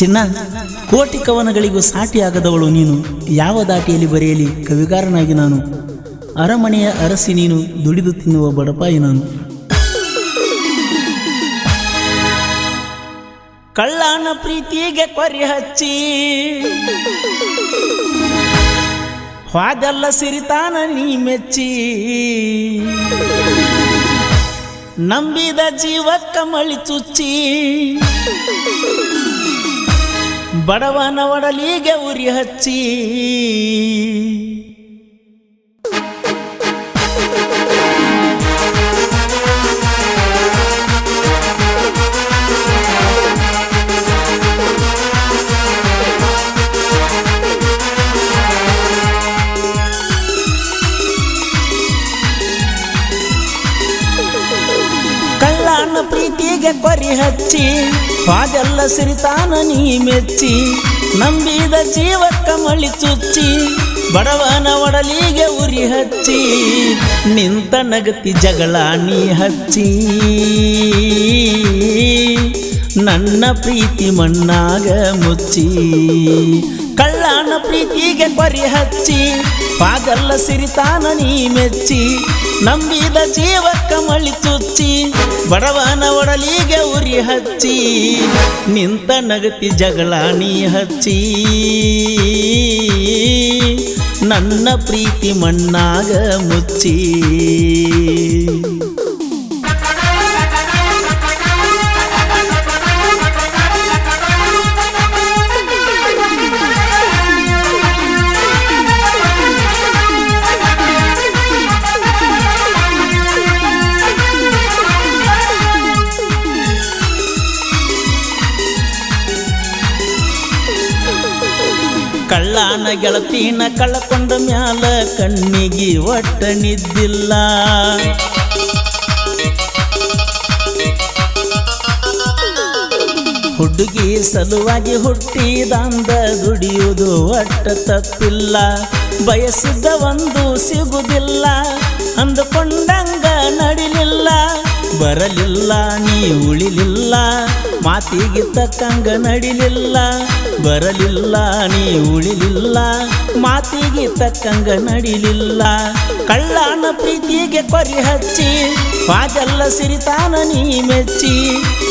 ಚಿನ್ನ. ಕೋಟಿ ಕವನಗಳಿಗೂ ಸಾಟಿಯಾಗದವಳು ನೀನು. ಯಾವ ದಾಟಿಯಲ್ಲಿ ಬರೆಯಲಿ ಕವಿಗಾರನಾಗಿ ನಾನು. ಅರಮನೆಯ ಅರಸಿ ನೀನು ದುಡಿದು ತಿನ್ನುವ ಬಡಪಾಯಿ ನಾನು. ಕಳ್ಳನ ಪ್ರೀತಿಗೆ ಕೊರಿ ಹಚ್ಚಿ. ಹಾದೆಲ್ಲ ಸಿರಿತಾನ ನೀ ಮೆಚ್ಚಿ. ನಂಬಿದ ಜೀವಕ್ಕ ಮಳಿ ಚುಚ್ಚಿ. ಬಡವನ ಒಡಲಿಗೆ ಉರಿ ಹಚ್ಚಿ. ಪ್ರೀತಿಗೆ ಕೊರಿ ಹಚ್ಚಿ ಹಾದೆಲ್ಲ ಸಿರಿತಾನ ನೀ ಮೆಚ್ಚಿ, ನಂಬಿದ ಜೀವಕ್ಕ ಮಳಿ ಚುಚ್ಚಿ, ಬಡವನ ಒಡಲಿಗೆ ಉರಿ ಹಚ್ಚಿ, ನಿಂತ ನಗತಿ ಜಗಳ ನೀ ಹಚ್ಚಿ. ನನ್ನ ಪ್ರೀತಿ ಮಣ್ಣಾಗ ಮುಚ್ಚಿ ಕಳ್ಳನ ಪ್ರೀತಿಗೆ ಬರಿ ಹಚ್ಚಿ ಪಾಗಲ್ಲ ಸಿರಿತಾನ ನೀ ಮೆಚ್ಚಿ, ನಂಬಿದ ಜೀವಕ್ಕ ಮಳಿ ಚುಚ್ಚಿ, ಬಡವನ ಒಡಲಿಗೆ ಉರಿ ಹಚ್ಚಿ, ನಿಂತ ನಗತಿ ಜಗಳ ನೀ ಹಚ್ಚಿ. ನನ್ನ ಪ್ರೀತಿ ಮಣ್ಣಾಗ ಮುಚ್ಚಿ. ಗೆಳತಿನ ಕಳ್ಕೊಂಡ ಮ್ಯಾಲ ಕಣ್ಣಿಗೆ ಒಟ್ಟ ನಿದ್ದಿಲ್ಲ. ಹುಡುಗಿ ಸಲುವಾಗಿ ಹುಟ್ಟಿದಂದ ದುಡಿಯುವುದು ಒಟ್ಟ ತಪ್ಪಿಲ್ಲ. ಬಯಸಿದ್ದ ಒಂದು ಸಿಗುವುದಿಲ್ಲ ಅಂದುಕೊಂಡಂಗ ನಡಿಲಿಲ್ಲ. ಬರಲಿಲ್ಲ, ನೀ ಉಳಿಲಿಲ್ಲ, ಮಾತಿಗೆ ತಕ್ಕಂಗ ನಡಿಲಿಲ್ಲ. ಬರಲಿಲ್ಲ, ನೀ ಉಳಿಲಿಲ್ಲ, ಮಾತಿಗೆ ತಕ್ಕಂಗ ನಡಿಲಿಲ್ಲ. ಕಳ್ಳನ ಪ್ರೀತಿಗೆ ಕೊರಿ ಹಚ್ಚಿ ವಾದೆಲ್ಲ ಸಿರಿತಾನ ನೀ ಮೆಚ್ಚಿ.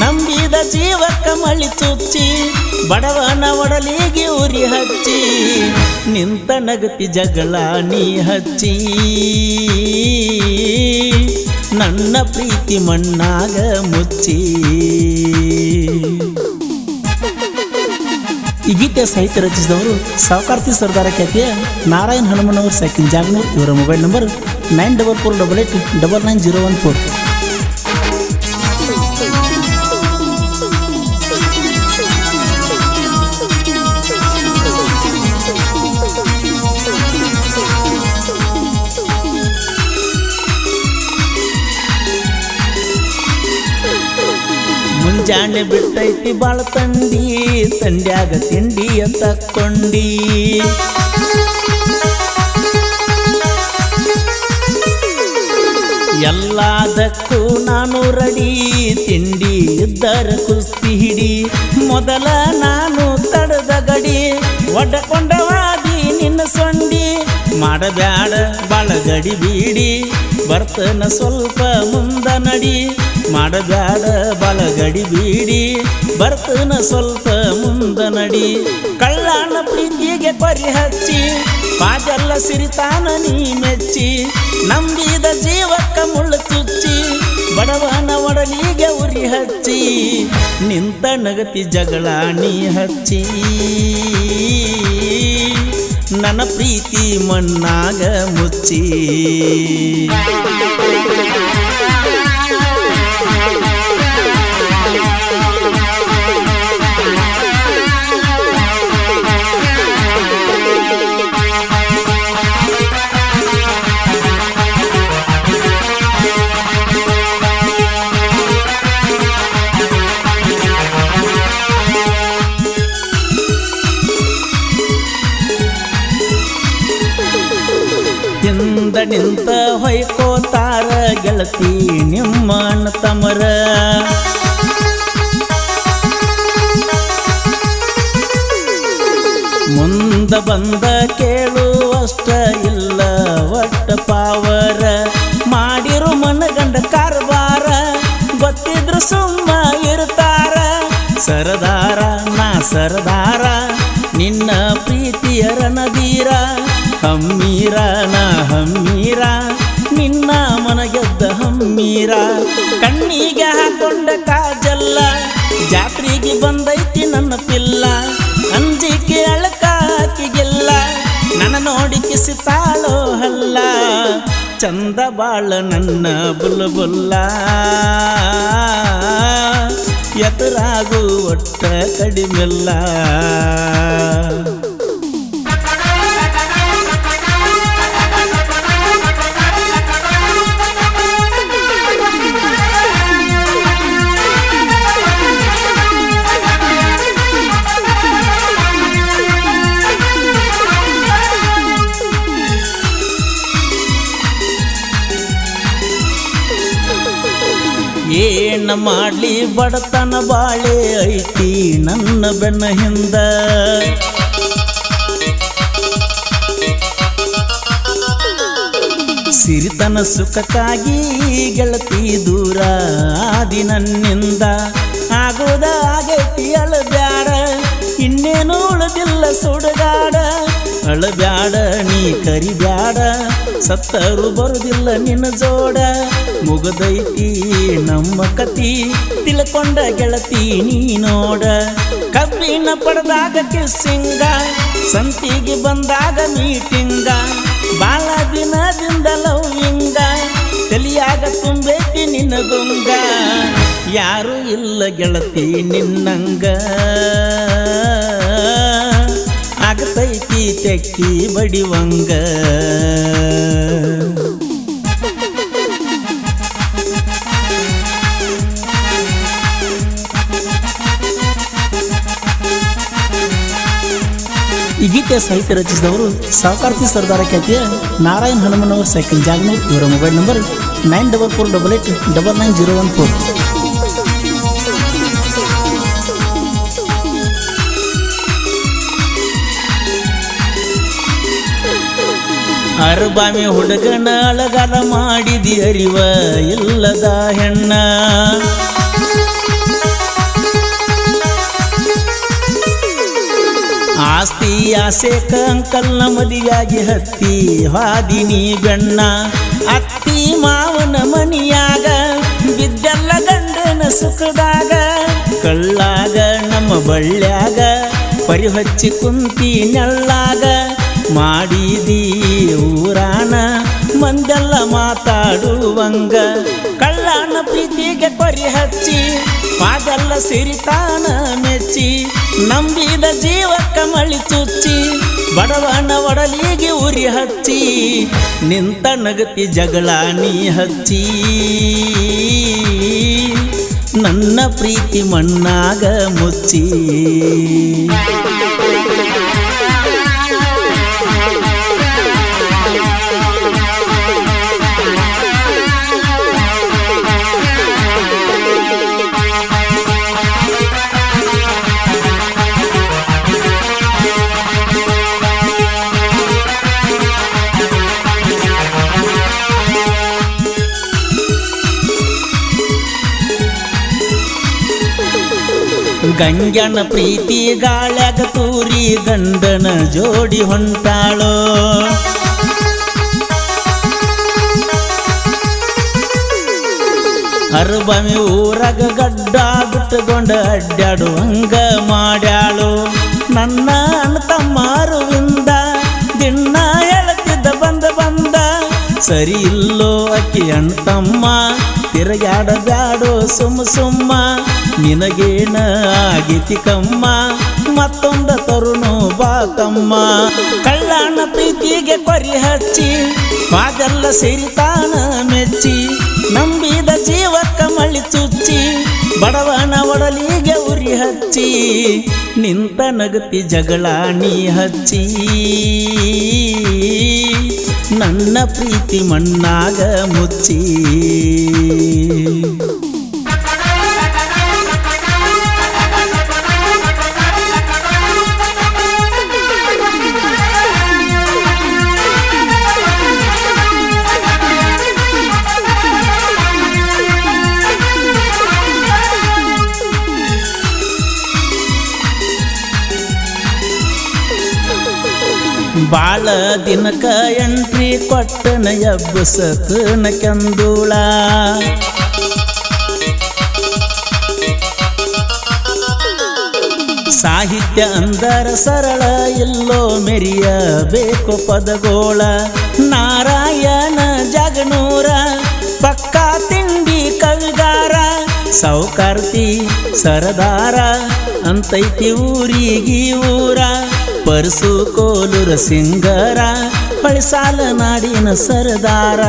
ನಂಬಿದ ಜೀವಕ್ಕ ಮಳಿ ಚುಚ್ಚಿ, ಬಡವನ ಒಡಲಿಗೆ ಉರಿ ಹಚ್ಚಿ. ನಿಂತ ನಗತಿ ಜಗಳ ನೀ ಹಚ್ಚಿ. ನನ್ನ ಪ್ರೀತಿ ಮಣ್ಣಾಗ ಮುಚ್ಚಿ. ಈ ಗೀತೆ ಸಾಹಿತ್ಯ ರಚಿಸಿದವರು ಸಾವುಕಾರ್ತಿ ಸರ್ದಾರ ಖ್ಯಾತಿಯ ನಾರಾಯಣ್ ಹನುಮನವರ್ ಸೈಕಿನ್ ಜಾಗ್ನೂರ್. ಇವರ mobile number nine double four double eight double nine zero one four. ಮುಂಜಾನೆ ಬಿಟ್ಟೈತಿ ಬಾಳ ತಂಡಿ ತಂಡ್ಯಾಗ ತಿಂಡಿಯ ತಕ್ಕೊಂಡಿ ಎಲ್ಲದಕ್ಕೂ ನಾನು ರೆಡಿ, ತಿಂಡಿ ಇದ್ದರ ಕುಸ್ತಿ ಹಿಡಿ. ಮೊದಲ ನಾನು ತಡದ ಗಡಿ ಒಡ್ಡಕೊಂಡವಾಗಿ ನಿನ್ನ ಸೊಂಡಿ. ಮಾಡಬ್ಯಾಡ ಬಾಳ ಗಡಿ ಬೀಡಿ, ಬರ್ತನ ಸ್ವಲ್ಪ ಮುಂದ ನಡಿ. ಮಾಡಬ್ಯಾಡ ಬಲಗಡಿ ಗಡಿ ಬೀಡಿ, ಬರ್ತನ ಸ್ವಲ್ಪ ಮುಂದ ನಡಿ. ಕಳ್ಳನ ಪ್ರೀತಿಗೆ ಪರಿ ಹಚ್ಚಿ ಪಾದೆಲ್ಲ ಸಿರಿತಾನ ನೀ ಮೆಚ್ಚಿ. ನಂಬಿದ ಜೀವಕ್ಕ ಮುಳ್ಳು ಚುಚ್ಚಿ, ಬಡವನ ಒಡಲಿಗೆ ಉರಿ ಹಚ್ಚಿ. ನಿಂತ ನಗತಿ ಜಗಳ ನೀ ಹಚ್ಚಿ. ನನ್ನ ಪ್ರೀತಿ ಮಣ್ಣಾಗ ಮುಚ್ಚಿ. ಗೆಳತಿ ನಿಮ್ಮ ಅಣ್ಣ ತಮರ. ಮುಂದ ಬಂದ ಕೇಳುವಷ್ಟ ಇಲ್ಲ ಒಟ್ಟ ಪಾವರ. ಮಾಡಿರು ಮನಗಂಡ ಕಾರ್ಬಾರ ಗೊತ್ತಿದ್ರು ಸುಮ್ಮ ಇರ್ತಾರ. ಸರದಾರ, ನಾ ಸರದಾರ, ನಿನ್ನ ಪ್ರೀತಿಯರ ನದೀರ. ಹಮ್ಮೀರ, ನಾ ಹಮ್ಮೀರ ಅಲ್ಲ ಹಲ್ಲ ಚಂದ ಬಾಳ ನನ್ನ ಬುಲ್ಬುಲ್ಲ. ಬುಲ್ಲ ಎದುರಾಗು ಒಟ್ಟ ಕಡಿಮೆಲ್ಲ. ಮಾಡ್ಲಿ ಬಡತನ ಬಾಳೆ ಐತಿ ನನ್ನ ಬೆನ್ನ ಹಿಂದ. ಸಿರಿತನ ಸುಖಕ್ಕಾಗಿ ಗೆಳತಿ ದೂರ ಆದಿ ನನ್ನಿಂದ. ಆಗೋದ ಆಗೈತಿ ಅಳಬ್ಯಾಡ, ಇನ್ನೇನು ಉಳದಿಲ್ಲ ಸುಡುಗಾಡ. ಅಳಬ್ಯಾಡ, ನೀ ಕರಿಬ್ಯಾಡ. ಸತ್ತರು ಬರುದಿಲ್ಲ ನಿನ್ನ ಜೋಡ. ಮುಗದೈತಿ ನಮ್ಮ ಕತಿ, ತಿಳ್ಕೊಂಡ ಗೆಳತಿ ನೀ ನೋಡ. ಕಬ್ಬಿನ ಪಡೆದಾಗ ಕಿಸ್ಸಿಂಗ, ಸಂತಿಗೆ ಬಂದಾಗ ಮೀಟಿಂಗ. ಬಾಳ ದಿನದಿಂದ ಲವ್ವಿಂಗ ತಲಿಯಾಗ ತುಂಬೈತಿ ನಿನ್ನ ಗುಂಗ. ಯಾರು ಇಲ್ಲ ಗೆಳತಿ ನಿನ್ನಂಗ. ತೆಕ್ಕಿ ಬಡಿವಂಗ. ಈ ಸಾಹಿತ್ಯ ರಚಿಸಿದವರು ಸಹಕಾರ್ತಿ ಸರ್ದಾರ ಖ್ಯಾತಿಯ ನಾರಾಯಣ್ ಹನುಮನವರ್ ಸೈಕಲ್ ಜಾಗನೂರ್ ಇವರ mobile number nine double four double eight double nine zero one four. ಅರಬಾಮಿ ಹುಡುಗನ ಅಳಗಾರ ಮಾಡಿದಿ ಅರಿವ ಇಲ್ಲದ ಹೆಣ್ಣ. ಆಸ್ತಿ ಆಸೆ ಕಂಕಲ್ನ ಮದಿಯಾಗಿ ಹತ್ತಿ ಹಾದಿನಿ ಬೆಣ್ಣ. ಅತ್ತಿ ಮಾವನ ಮನಿಯಾಗ ಬಿದ್ದೆಲ್ಲ ಗಂಡನ ಸುಖದಾಗ. ಕಳ್ಳಾಗ ನಮ್ಮ ಬಳ್ಳ್ಯಾಗ, ಪರಿಹಚ್ಚಿ ಕುಂತಿ ನೆಳ್ಳಾಗ. ಮಾಡಿದಿ ಊರಾನ? ಮಂದೆಲ್ಲ ಮಾತಾಡುವಂಗ ಕಳ್ಳನ ಪ್ರೀತಿಗೆ ಕೊರಿ ಹಚ್ಚಿ ಪಾದೆಲ್ಲ ಸಿರಿತಾನ ಮೆಚ್ಚಿ, ನಂಬಿದ ಜೀವಕ್ಕ ಮಳಿ ಚುಚ್ಚಿ, ಬಡವನ ಒಡಲಿಗೆ ಉರಿ ಹಚ್ಚಿ, ನಿಂತ ನಗತಿ ಜಗಳ ನೀ ಹಚ್ಚಿ. ನನ್ನ ಪ್ರೀತಿ ಮಣ್ಣಾಗ ಮುಚ್ಚಿ. ಗಂಗನ ಪ್ರೀತಿ ಗಾಳ್ಯಾಗ ತೂರಿ ಗಂಡನ ಜೋಡಿ ಹೊಂಟಾಳೋ. ಹರ್ಬಮಿ ಊರಾಗ ಗಡ್ಡ ಬಿಟ್ಟುಕೊಂಡ ಅಡ್ಡಾಡುವಂಗ ಮಾಡ್ಯಾಳು. ನನ್ನ ತಮ್ಮಾರುವಿಂದ ದಿನ ಹೇಳ್ತಿದ್ದ ಬಂದ ಬಂದ, ಸರಿ ಇಲ್ಲೋ ಅಕ್ಕಿ ತಮ್ಮ ತಿರುಗಾಡಬ್ಯಾಡೋ ಸುಮ್ಮ ಸುಮ್ಮ, ನಿನಗೇನ ಆಗಿತಿ ಕಮ್ಮ? ಮತ್ತೊಂದ ತರುಣು ಬಾಕಮ್ಮ ಕಳ್ಳಾಣ ಪ್ರೀತಿಗೆ ಕೊರಿ ಹಚ್ಚಿ ಸೇರಿತಾನ ಸಿರಿತಾನ ಮೆಚ್ಚಿ, ನಂಬಿದ ಜೀವಕ್ಕ ಮಳಿ ಚುಚ್ಚಿ, ಬಡವನ ಒಡಲಿಗೆ ಉರಿ ಹಚ್ಚಿ, ನಿಂತ ನಗತಿ ಜಗಳಾಣಿ ಹಚ್ಚಿ. ನನ್ನ ಪ್ರೀತಿ ಮಣ್ಣಾಗ ಮುಚ್ಚಿ. ದಿನಕ ಎಂಟ್ರಿ ಕೊಟ್ಟನ ಎಬ್ಬಸತನ ಕೆಂದುಳ. ಸಾಹಿತ್ಯ ಅಂದರ ಸರಳ, ಎಲ್ಲೋ ಮೆರಿಯಬೇಕು ಪದಗೋಳ. ನಾರಾಯಣ ಜಗನೂರ, ಪಕ್ಕಾ ತಿಂಡಿ ಕವಿಗಾರ ಸೌಕಾರ್ತಿ, ಸರದಾರ, ಅಂತೈತಿ ಊರಿಗಿ ಊರ. ಪರ್ಸು ಕೋಲುರ ಸಿಂಗರ ಹೊಳಿಸಾಲ ನಾಡಿನ ಸರದಾರ.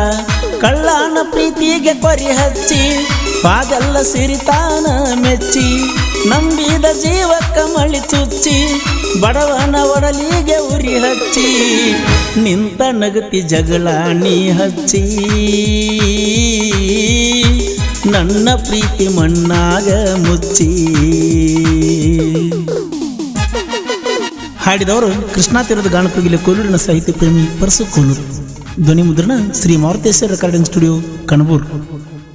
ಕಳ್ಳಾನ ಪ್ರೀತಿಗೆ ಕೊರಿ ಹಚ್ಚಿ ಪಾಗಲ್ಲ ಸಿರಿತಾನ ಮೆಚ್ಚಿ. ನಂಬಿದ ಜೀವಕ್ಕ ಮಳಿ ಚುಚ್ಚಿ, ಬಡವನ ಒಡಲಿಗೆ ಉರಿ ಹಚ್ಚಿ. ನಿಂತ ನಗತಿ ಜಗಳ ನೀ ಹಚ್ಚಿ. ನನ್ನ ಪ್ರೀತಿ ಮಣ್ಣಾಗ ಮುಚ್ಚಿ. ಹಾಡಿದವರು ಕೃಷ್ಣಾ ತೀರದ ಗಾನಕೋಗಿಲೆ ಕೋಲೂರಿನ ಸಾಹಿತ್ಯ ಪ್ರೇಮಿ ಪರಸು ಕೋಲೂರು ಧ್ವನಿ ಮುದ್ರಣ ಶ್ರೀ ಮಾರುತೇಶ್ವರ ರೆಕಾರ್ಡಿಂಗ್ ಸ್ಟುಡಿಯೋ ಕಣಬೂರು.